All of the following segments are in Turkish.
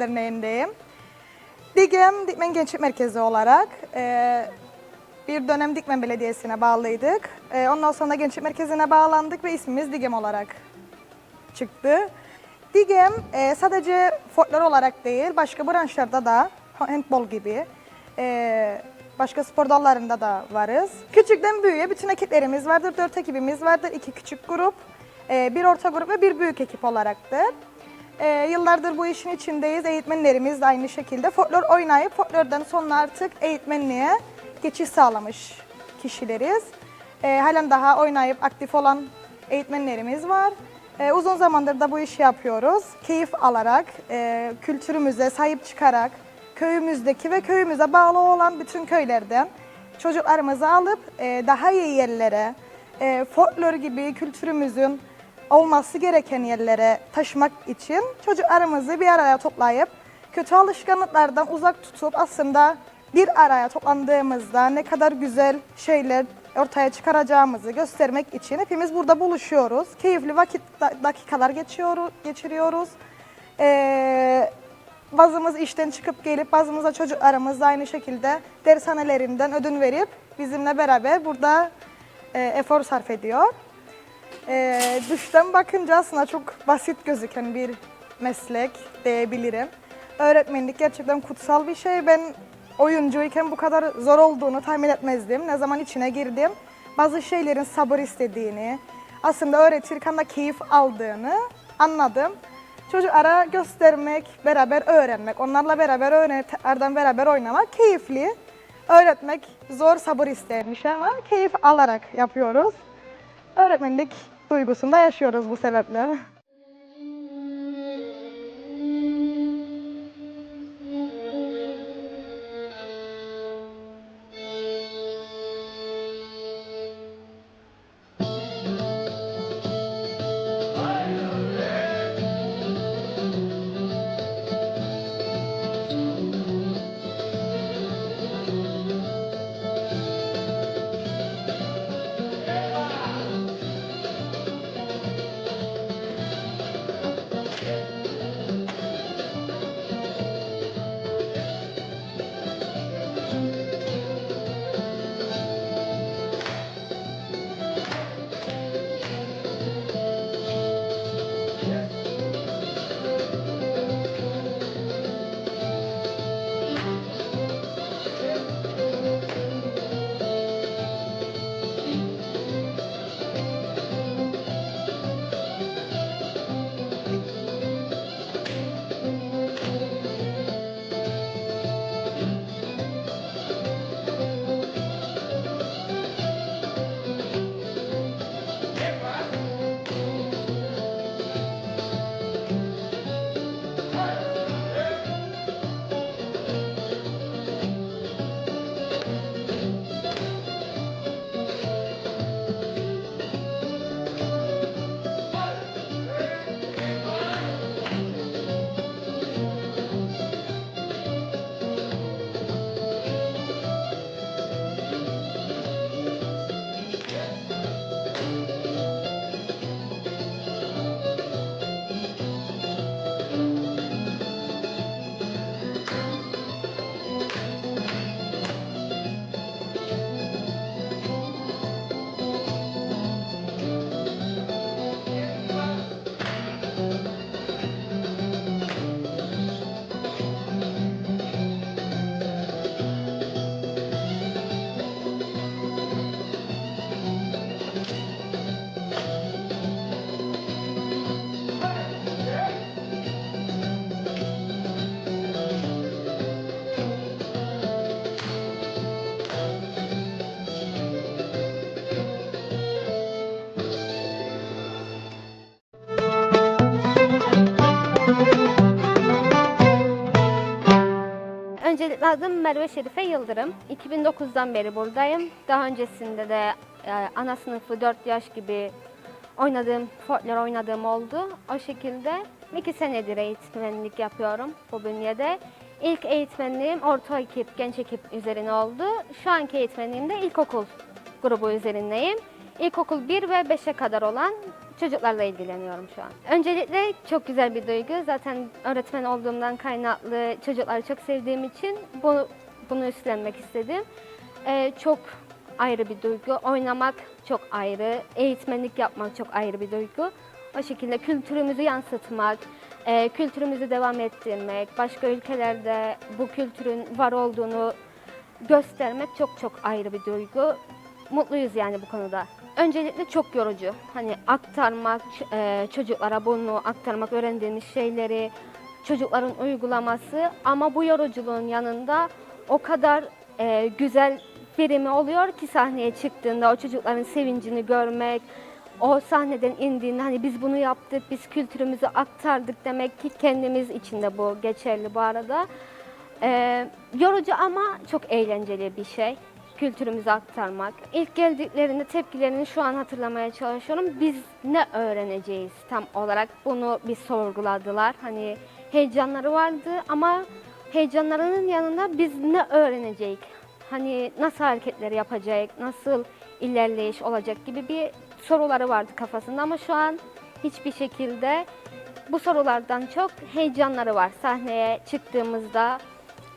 derneğindeyim. Digem, Dikmen Gençlik Merkezi olarak e, bir dönem Dikmen Belediyesi'ne bağlıydık. E, ondan sonra Gençlik Merkezi'ne bağlandık ve ismimiz Digem olarak çıktı. Digem e, sadece folklor olarak değil, başka branşlarda da handbol gibi e, başka spor dallarında da varız. Küçükten büyüğe bütün ekiplerimiz vardır. Dört ekibimiz vardır. iki küçük grup, e, bir orta grup ve bir büyük ekip olaraktır. E, yıllardır bu işin içindeyiz. Eğitmenlerimiz de aynı şekilde folklor oynayıp folklordan sonra artık eğitmenliğe geçiş sağlamış kişileriz. E, halen daha oynayıp aktif olan eğitmenlerimiz var. E, uzun zamandır da bu işi yapıyoruz. Keyif alarak, e, kültürümüze sahip çıkarak, köyümüzdeki ve köyümüze bağlı olan bütün köylerden çocuklarımızı alıp e, daha iyi yerlere, e, folklor gibi kültürümüzün olması gereken yerlere taşımak için çocuklarımızı bir araya toplayıp kötü alışkanlıklardan uzak tutup aslında bir araya toplandığımızda ne kadar güzel şeyler ortaya çıkaracağımızı göstermek için hepimiz burada buluşuyoruz. Keyifli vakit dakikalar geçiyoruz, geçiriyoruz. Ee, bazımız işten çıkıp gelip bazımız da çocuklarımız da aynı şekilde dershanelerinden ödün verip bizimle beraber burada e, efor sarf ediyor. E, dıştan bakınca aslında çok basit gözüken bir meslek diyebilirim. Öğretmenlik gerçekten kutsal bir şey. Ben oyuncuyken bu kadar zor olduğunu tahmin etmezdim. Ne zaman içine girdim, bazı şeylerin sabır istediğini, aslında öğretirken de keyif aldığını anladım. Çocuklara göstermek, beraber öğrenmek, onlarla beraber öğrenip tekrardan beraber oynamak keyifli. Öğretmek zor, sabır isteyen bir ama keyif alarak yapıyoruz. Öğretmenlik duygusunda yaşıyoruz bu sebeple. Adım Merve Şerife Yıldırım. 2009'dan beri buradayım. Daha öncesinde de e, ana sınıfı 4 yaş gibi oynadığım, folklor oynadığım oldu. O şekilde 2 senedir eğitmenlik yapıyorum bu bünyede. İlk eğitmenliğim orta ekip, genç ekip üzerine oldu. Şu anki eğitmenliğim de ilkokul grubu üzerindeyim. İlkokul 1 ve 5'e kadar olan çocuklarla ilgileniyorum şu an. Öncelikle çok güzel bir duygu. Zaten öğretmen olduğumdan kaynaklı çocukları çok sevdiğim için bu, bunu üstlenmek istedim. Ee, çok ayrı bir duygu. Oynamak çok ayrı. Eğitmenlik yapmak çok ayrı bir duygu. O şekilde kültürümüzü yansıtmak, e, kültürümüzü devam ettirmek, başka ülkelerde bu kültürün var olduğunu göstermek çok çok ayrı bir duygu. Mutluyuz yani bu konuda. Öncelikle çok yorucu. Hani aktarmak, e, çocuklara bunu aktarmak, öğrendiğimiz şeyleri, çocukların uygulaması ama bu yoruculuğun yanında o kadar e, güzel verimi oluyor ki sahneye çıktığında o çocukların sevincini görmek, o sahneden indiğinde hani biz bunu yaptık, biz kültürümüzü aktardık demek ki kendimiz için de bu geçerli bu arada. Ee, yorucu ama çok eğlenceli bir şey. Kültürümüzü aktarmak. İlk geldiklerinde tepkilerini şu an hatırlamaya çalışıyorum. Biz ne öğreneceğiz tam olarak bunu bir sorguladılar. Hani heyecanları vardı ama heyecanlarının yanında biz ne öğrenecek? Hani nasıl hareketler yapacak, nasıl ilerleyiş olacak gibi bir soruları vardı kafasında ama şu an hiçbir şekilde bu sorulardan çok heyecanları var. Sahneye çıktığımızda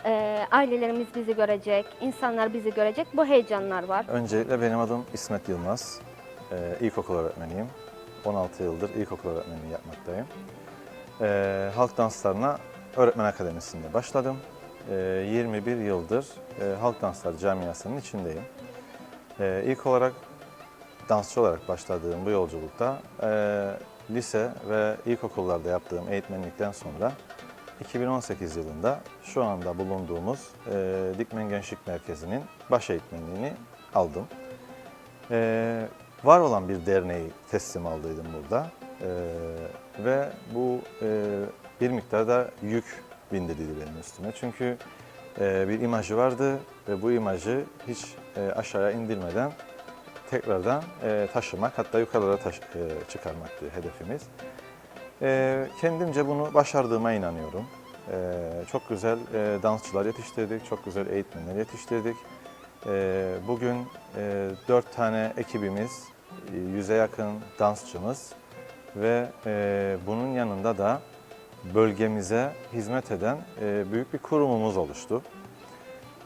e, ailelerimiz bizi görecek, insanlar bizi görecek. Bu heyecanlar var. Öncelikle benim adım İsmet Yılmaz. Ee, ilkokul öğretmeniyim. 16 yıldır ilkokul öğretmenliği yapmaktayım. Ee, halk danslarına öğretmen akademisinde başladım. Ee, 21 yıldır e, halk dansları camiasının içindeyim. Ee, ilk olarak dansçı olarak başladığım bu yolculukta e, lise ve ilkokullarda yaptığım eğitmenlikten sonra 2018 yılında şu anda bulunduğumuz e, Dikmen Gençlik Merkezi'nin baş eğitmenliğini aldım. E, var olan bir derneği teslim aldıydım burada E, ve bu e, bir miktarda yük bindirildi benim üstüme. Çünkü e, bir imajı vardı ve bu imajı hiç e, aşağıya indirmeden tekrardan e, taşımak hatta yukarılara taş- e, çıkarmaktı hedefimiz. E, kendimce bunu başardığıma inanıyorum. E, çok güzel e, dansçılar yetiştirdik, çok güzel eğitmenler yetiştirdik. E, bugün e, dört tane ekibimiz, e, yüze yakın dansçımız ve e, bunun yanında da bölgemize hizmet eden büyük bir kurumumuz oluştu.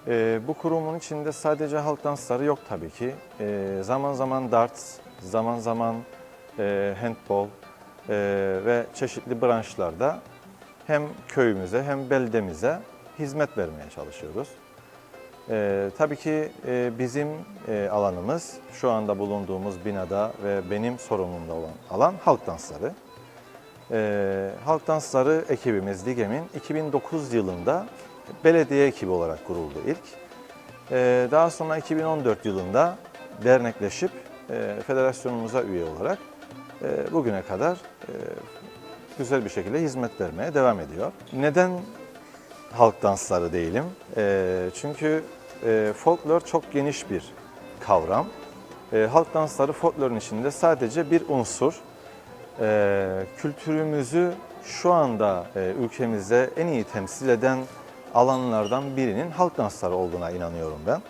Ee, bu kurumun içinde sadece halk dansları yok tabii ki. Ee, zaman zaman darts, zaman zaman handball e, ve çeşitli branşlarda hem köyümüze hem beldemize hizmet vermeye çalışıyoruz. Ee, tabii ki e, bizim e, alanımız şu anda bulunduğumuz binada ve benim sorumluluğumda olan alan halk dansları. Ee, halk dansları ekibimiz DİGEM'in 2009 yılında belediye ekibi olarak kuruldu ilk. Ee, daha sonra 2014 yılında dernekleşip e, federasyonumuza üye olarak e, bugüne kadar e, güzel bir şekilde hizmet vermeye devam ediyor. Neden halk dansları değilim? E, çünkü e, folklor çok geniş bir kavram. E, halk dansları folklorun içinde sadece bir unsur. Kültürümüzü şu anda e, ülkemizde en iyi temsil eden alanlardan birinin halk dansları olduğuna inanıyorum ben.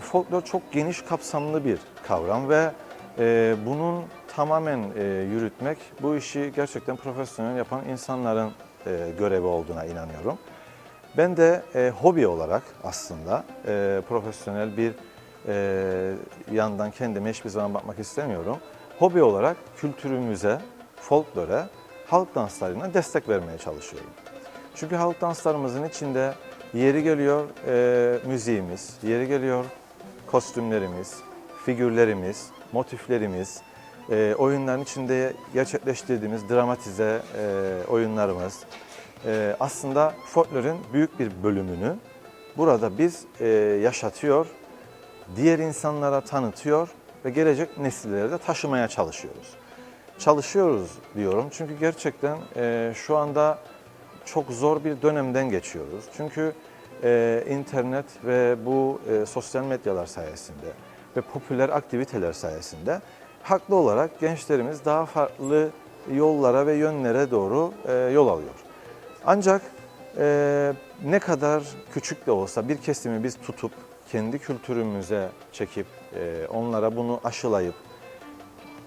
Folklor çok geniş kapsamlı bir kavram ve e, bunun tamamen e, yürütmek bu işi gerçekten profesyonel yapan insanların e, görevi olduğuna inanıyorum. Ben de e, hobi olarak aslında e, profesyonel bir e, yandan kendime hiçbir zaman bakmak istemiyorum. Hobi olarak kültürümüze, folklore, halk danslarına destek vermeye çalışıyorum. Çünkü halk danslarımızın içinde yeri geliyor e, müziğimiz, yeri geliyor kostümlerimiz, figürlerimiz, motiflerimiz, e, oyunların içinde gerçekleştirdiğimiz dramatize e, oyunlarımız. E, aslında folklorun büyük bir bölümünü burada biz e, yaşatıyor, diğer insanlara tanıtıyor ve gelecek nesillere de taşımaya çalışıyoruz. Çalışıyoruz diyorum çünkü gerçekten e, şu anda çok zor bir dönemden geçiyoruz. Çünkü e, internet ve bu e, sosyal medyalar sayesinde ve popüler aktiviteler sayesinde haklı olarak gençlerimiz daha farklı yollara ve yönlere doğru e, yol alıyor. Ancak e, ne kadar küçük de olsa bir kesimi biz tutup kendi kültürümüze çekip e, onlara bunu aşılayıp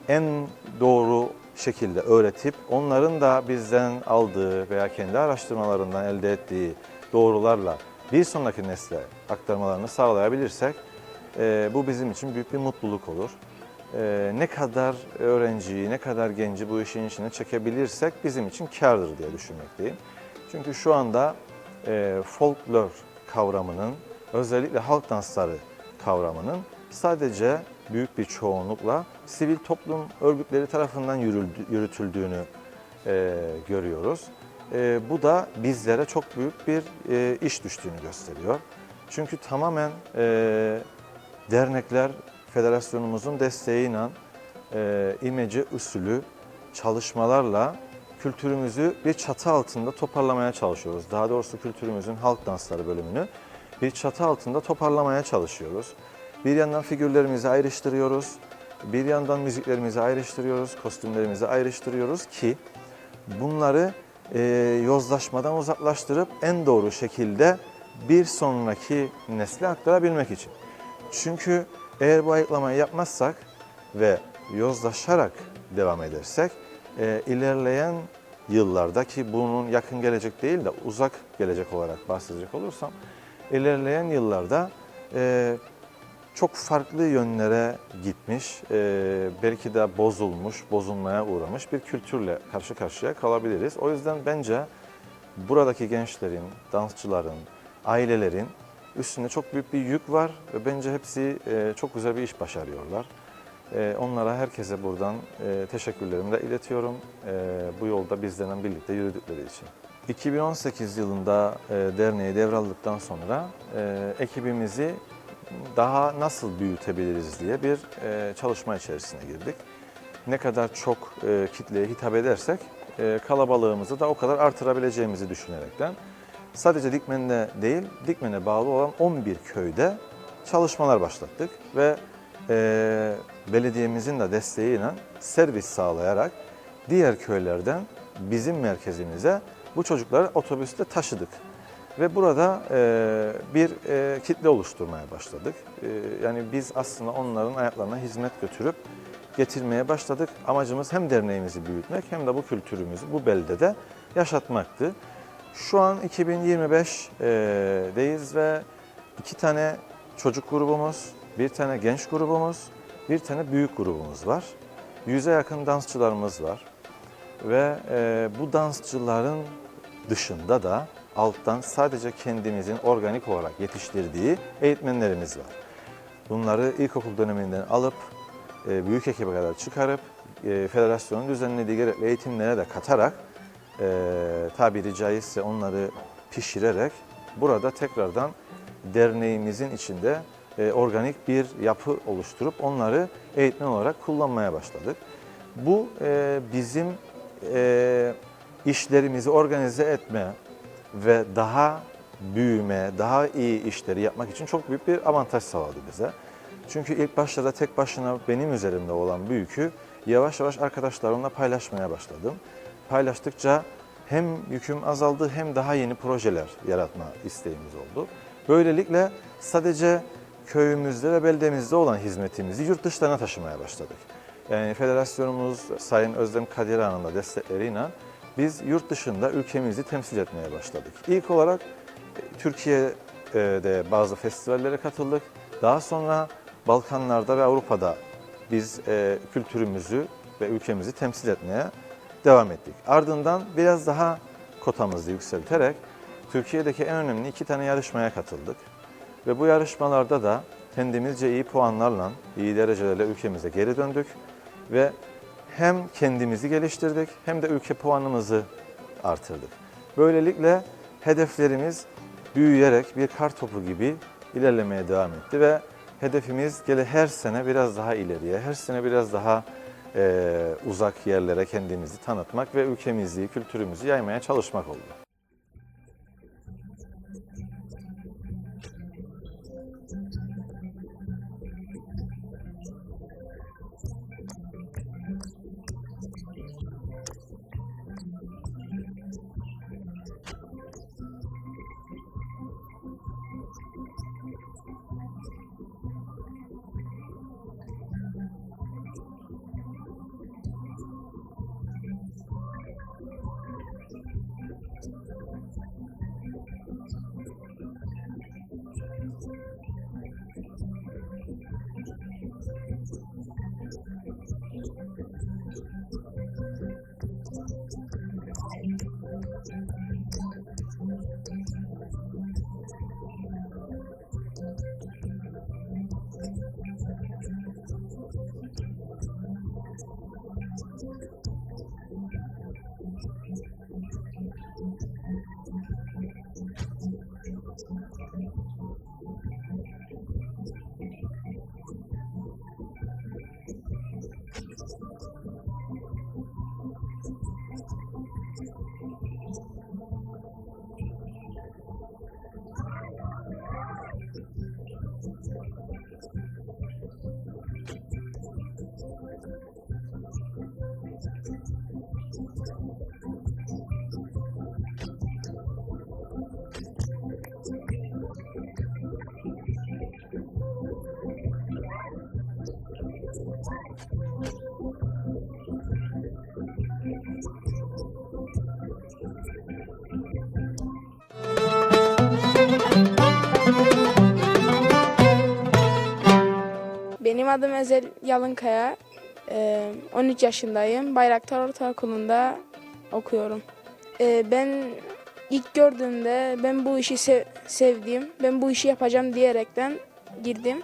en doğru şekilde öğretip onların da bizden aldığı veya kendi araştırmalarından elde ettiği doğrularla bir sonraki nesle aktarmalarını sağlayabilirsek bu bizim için büyük bir mutluluk olur. E, ne kadar öğrenciyi, ne kadar genci bu işin içine çekebilirsek bizim için kârdır diye düşünmekteyim. Çünkü şu anda e, folklor kavramının, özellikle halk dansları kavramının sadece büyük bir çoğunlukla sivil toplum örgütleri tarafından yürütüldüğünü e, görüyoruz. E, bu da bizlere çok büyük bir iş düştüğünü gösteriyor. Çünkü tamamen dernekler federasyonumuzun desteğiyle e, imece usulü çalışmalarla kültürümüzü bir çatı altında toparlamaya çalışıyoruz. Daha doğrusu kültürümüzün halk dansları bölümünü bir çatı altında toparlamaya çalışıyoruz. Bir yandan figürlerimizi ayrıştırıyoruz, bir yandan müziklerimizi ayrıştırıyoruz, kostümlerimizi ayrıştırıyoruz ki bunları e, yozlaşmadan uzaklaştırıp en doğru şekilde bir sonraki nesle aktarabilmek için. Çünkü eğer bu ayıklamayı yapmazsak ve yozlaşarak devam edersek e, ilerleyen yıllarda ki bunun yakın gelecek değil de uzak gelecek olarak bahsedecek olursam ilerleyen yıllarda e, çok farklı yönlere gitmiş, e, belki de bozulmuş, bozulmaya uğramış bir kültürle karşı karşıya kalabiliriz. O yüzden bence buradaki gençlerin, dansçıların, ailelerin üstünde çok büyük bir yük var ve bence hepsi e, çok güzel bir iş başarıyorlar. E, onlara herkese buradan e, teşekkürlerimi de iletiyorum e, bu yolda bizlerle birlikte yürüdükleri için. 2018 yılında derneği devraldıktan sonra ekibimizi daha nasıl büyütebiliriz diye bir çalışma içerisine girdik. Ne kadar çok kitleye hitap edersek kalabalığımızı da o kadar artırabileceğimizi düşünerekten sadece Dikmen'de değil, Dikmen'e bağlı olan 11 köyde çalışmalar başlattık ve e, belediyemizin de desteğiyle servis sağlayarak diğer köylerden bizim merkezimize bu çocukları otobüste taşıdık. Ve burada e, bir e, kitle oluşturmaya başladık. E, yani biz aslında onların ayaklarına hizmet götürüp getirmeye başladık. Amacımız hem derneğimizi büyütmek hem de bu kültürümüzü bu beldede yaşatmaktı. Şu an 2025'deyiz ve iki tane çocuk grubumuz, bir tane genç grubumuz, bir tane büyük grubumuz var. Yüze yakın dansçılarımız var. Ve e, bu dansçıların dışında da alttan sadece kendimizin organik olarak yetiştirdiği eğitmenlerimiz var. Bunları ilkokul döneminden alıp e, büyük ekibe kadar çıkarıp e, federasyonun düzenlediği gerekli eğitimlere de katarak e, tabiri caizse onları pişirerek burada tekrardan derneğimizin içinde e, organik bir yapı oluşturup onları eğitmen olarak kullanmaya başladık. Bu e, bizim e, işlerimizi organize etme ve daha büyüme, daha iyi işleri yapmak için çok büyük bir avantaj sağladı bize. Çünkü ilk başlarda tek başına benim üzerimde olan bu yavaş yavaş arkadaşlarımla paylaşmaya başladım. Paylaştıkça hem yüküm azaldı hem daha yeni projeler yaratma isteğimiz oldu. Böylelikle sadece köyümüzde ve beldemizde olan hizmetimizi yurt dışlarına taşımaya başladık. Yani federasyonumuz Sayın Özlem Kadir Hanım'ın da destekleriyle biz yurt dışında ülkemizi temsil etmeye başladık. İlk olarak e, Türkiye'de bazı festivallere katıldık. Daha sonra Balkanlarda ve Avrupa'da biz e, kültürümüzü ve ülkemizi temsil etmeye devam ettik. Ardından biraz daha kotamızı yükselterek Türkiye'deki en önemli iki tane yarışmaya katıldık. Ve bu yarışmalarda da kendimizce iyi puanlarla, iyi derecelerle ülkemize geri döndük ve hem kendimizi geliştirdik hem de ülke puanımızı artırdık. Böylelikle hedeflerimiz büyüyerek bir kar topu gibi ilerlemeye devam etti ve hedefimiz gele her sene biraz daha ileriye, her sene biraz daha uzak yerlere kendimizi tanıtmak ve ülkemizi, kültürümüzü yaymaya çalışmak oldu. Benim adım Ezel Yalınkaya. Ee, 13 yaşındayım. Bayraktar Ortaokulu'nda okuyorum. Ee, Ben ilk gördüğümde ben bu işi sev- sevdim, ben bu işi yapacağım diyerekten girdim.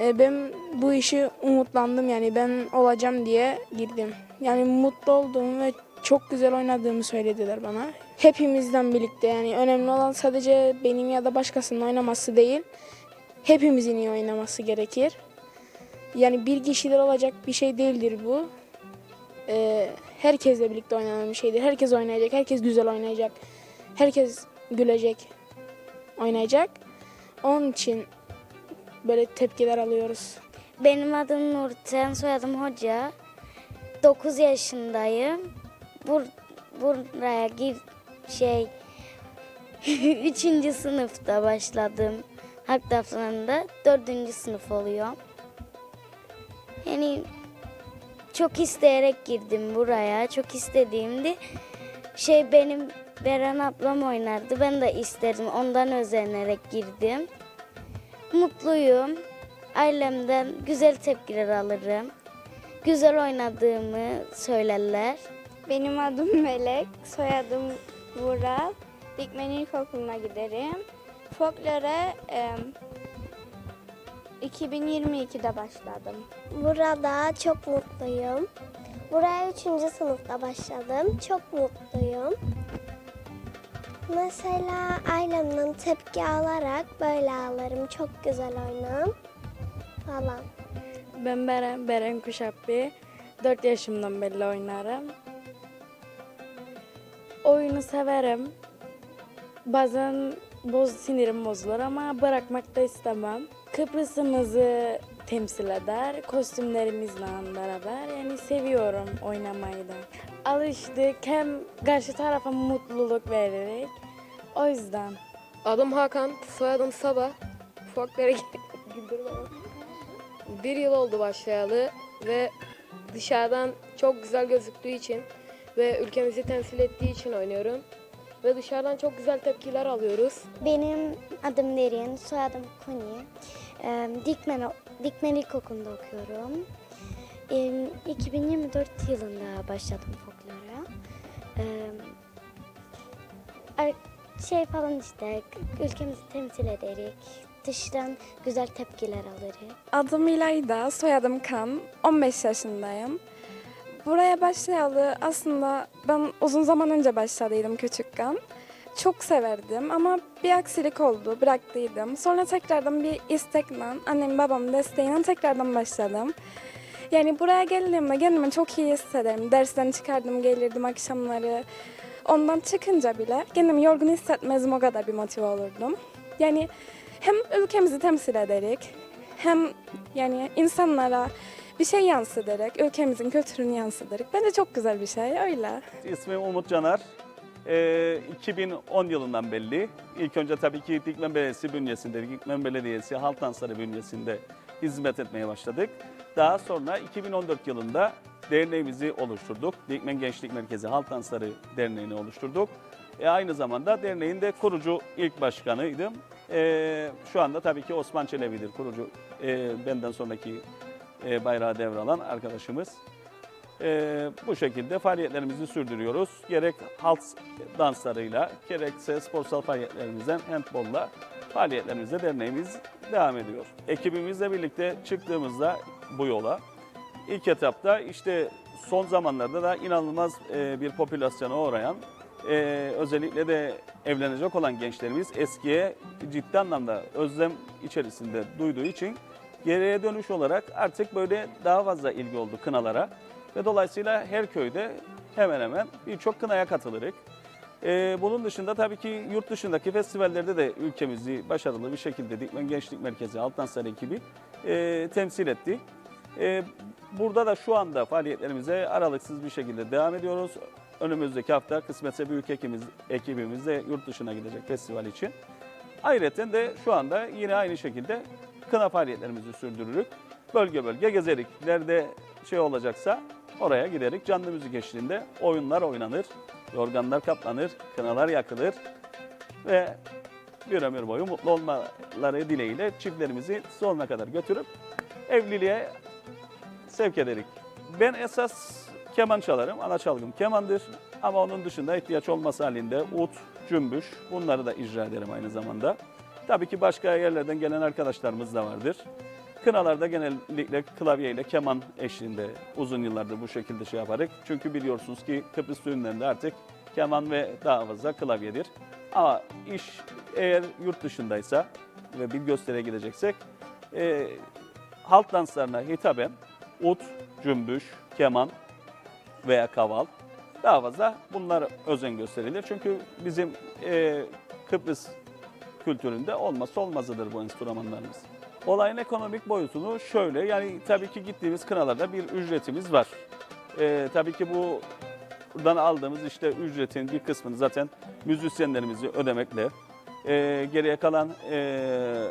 Ee, Ben bu işi umutlandım yani ben olacağım diye girdim. Yani mutlu olduğumu ve çok güzel oynadığımı söylediler bana. Hepimizden birlikte yani önemli olan sadece benim ya da başkasının oynaması değil hepimizin iyi oynaması gerekir. Yani bir kişiler olacak bir şey değildir bu. Ee, herkesle birlikte oynanan bir şeydir. Herkes oynayacak, herkes güzel oynayacak. Herkes gülecek, oynayacak. Onun için böyle tepkiler alıyoruz. Benim adım Nurten, soyadım Hoca. 9 yaşındayım. Bur buraya gir şey 3. sınıfta başladım. Harp defterinde 4. sınıf oluyor. Yani çok isteyerek girdim buraya. Çok istediğimdi. Şey benim Beren ablam oynardı. Ben de istedim. Ondan özenerek girdim. Mutluyum. Ailemden güzel tepkiler alırım. Güzel oynadığımı söylerler. Benim adım Melek, soyadım Vural. Dikmen İlkokulu'na giderim. Folklore e, 2022'de başladım. Burada çok mutluyum. Buraya 3. sınıfta başladım. Çok mutluyum. Mesela ailemden tepki alarak böyle ağlarım. Çok güzel oynam falan. Ben Beren, Beren Kuşapbi. 4 yaşımdan beri oynarım. Oyunu severim. Bazen boz sinirim bozulur ama bırakmak da istemem. Kıbrıs'ımızı temsil eder. Kostümlerimizle beraber. Yani seviyorum oynamayı da. Alıştık. Hem karşı tarafa mutluluk vererek. O yüzden. Adım Hakan, soyadım Sabah. Folklore güldürme. Bir yıl oldu başlayalı ve dışarıdan çok güzel gözüktüğü için ve ülkemizi temsil ettiği için oynuyorum. Ve dışarıdan çok güzel tepkiler alıyoruz. Benim adım Derin, soyadım Kuni. Ee, Dikmen, Dikmen İlkokulu'nda okuyorum. Ee, 2024 yılında başladım folklora. Ar- şey falan işte ülkemizi temsil ederek dıştan güzel tepkiler alırız. Adım İlayda, soyadım Kan. 15 yaşındayım. Buraya başlayalı aslında ben uzun zaman önce başladıydım küçükken. Çok severdim ama bir aksilik oldu, bıraktıydım. Sonra tekrardan bir istekle, annem babamın desteğiyle tekrardan başladım. Yani buraya geldiğimde kendimi çok iyi hissederim. Dersten çıkardım, gelirdim akşamları. Ondan çıkınca bile kendimi yorgun hissetmezdim, o kadar bir motive olurdum. Yani hem ülkemizi temsil ederek hem yani insanlara bir şey yansıtarak, ülkemizin kültürünü yansıtarak bence çok güzel bir şey öyle. İsmim Umut Caner. Ee, 2010 yılından belli. İlk önce tabii ki Dikmen Belediyesi bünyesinde, Dikmen Belediyesi Halk Dansları bünyesinde hizmet etmeye başladık. Daha sonra 2014 yılında derneğimizi oluşturduk. Dikmen Gençlik Merkezi Halk Dansları Derneği'ni oluşturduk. E, aynı zamanda derneğin de kurucu ilk başkanıydım. E, şu anda tabii ki Osman Çelebi'dir kurucu, e, benden sonraki e, bayrağı devralan arkadaşımız. Ee, bu şekilde faaliyetlerimizi sürdürüyoruz. Gerek halk danslarıyla, gerekse sporsal faaliyetlerimizden handbolla faaliyetlerimize derneğimiz devam ediyor. Ekibimizle birlikte çıktığımızda bu yola ilk etapta işte son zamanlarda da inanılmaz e, bir popülasyona uğrayan e, özellikle de evlenecek olan gençlerimiz eskiye ciddi anlamda özlem içerisinde duyduğu için geriye dönüş olarak artık böyle daha fazla ilgi oldu kınalara ve dolayısıyla her köyde hemen hemen birçok kınaya katılırız. Ee, bunun dışında tabii ki yurt dışındaki festivallerde de ülkemizi başarılı bir şekilde Dikmen Gençlik Merkezi Altansar ekibi e, temsil etti. E, burada da şu anda faaliyetlerimize aralıksız bir şekilde devam ediyoruz. Önümüzdeki hafta kısmetse büyük ekibimiz, ekibimiz de yurt dışına gidecek festival için. Ayrıca de şu anda yine aynı şekilde kına faaliyetlerimizi sürdürürük. Bölge bölge gezerik. Nerede şey olacaksa oraya giderik. Canlı müzik eşliğinde oyunlar oynanır, yorganlar kaplanır, kınalar yakılır ve bir ömür boyu mutlu olmaları dileğiyle çiftlerimizi sonuna kadar götürüp evliliğe sevk ederik. Ben esas keman çalarım. Ana çalgım kemandır. Ama onun dışında ihtiyaç olması halinde ut, cümbüş bunları da icra ederim aynı zamanda. Tabii ki başka yerlerden gelen arkadaşlarımız da vardır. Kınalarda genellikle klavye ile keman eşliğinde uzun yıllardır bu şekilde şey yaparız. Çünkü biliyorsunuz ki Kıbrıs düğünlerinde artık keman ve daha fazla klavyedir. Ama iş eğer yurt dışındaysa ve bir gösteriye gideceksek e, halk danslarına hitaben ut, cümbüş, keman veya kaval daha fazla bunlar özen gösterilir. Çünkü bizim e, Kıbrıs kültüründe olmazsa olmazıdır bu enstrümanlarımız. Olayın ekonomik boyutunu şöyle yani tabii ki gittiğimiz kınalarda bir ücretimiz var. E, tabii ki bu buradan aldığımız işte ücretin bir kısmını zaten müzisyenlerimizi ödemekle e, geriye kalan e,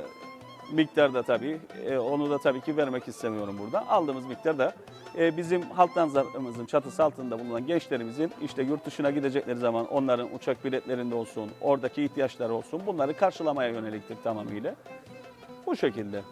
miktar da tabii e, onu da tabii ki vermek istemiyorum burada. Aldığımız miktar da e, bizim halk danslarımızın çatısı altında bulunan gençlerimizin işte yurt dışına gidecekleri zaman onların uçak biletlerinde olsun, oradaki ihtiyaçları olsun bunları karşılamaya yöneliktir tamamıyla. Bu şekilde.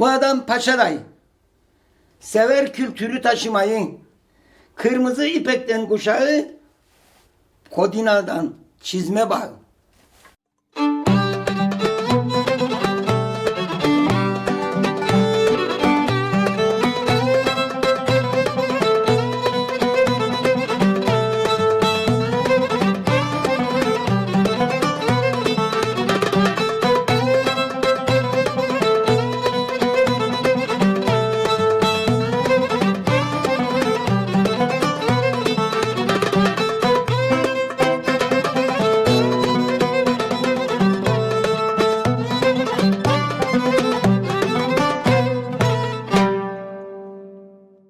Bu adam paşaday. Sever kültürü taşımayı. Kırmızı ipekten kuşağı, Kodina'dan çizme bağı.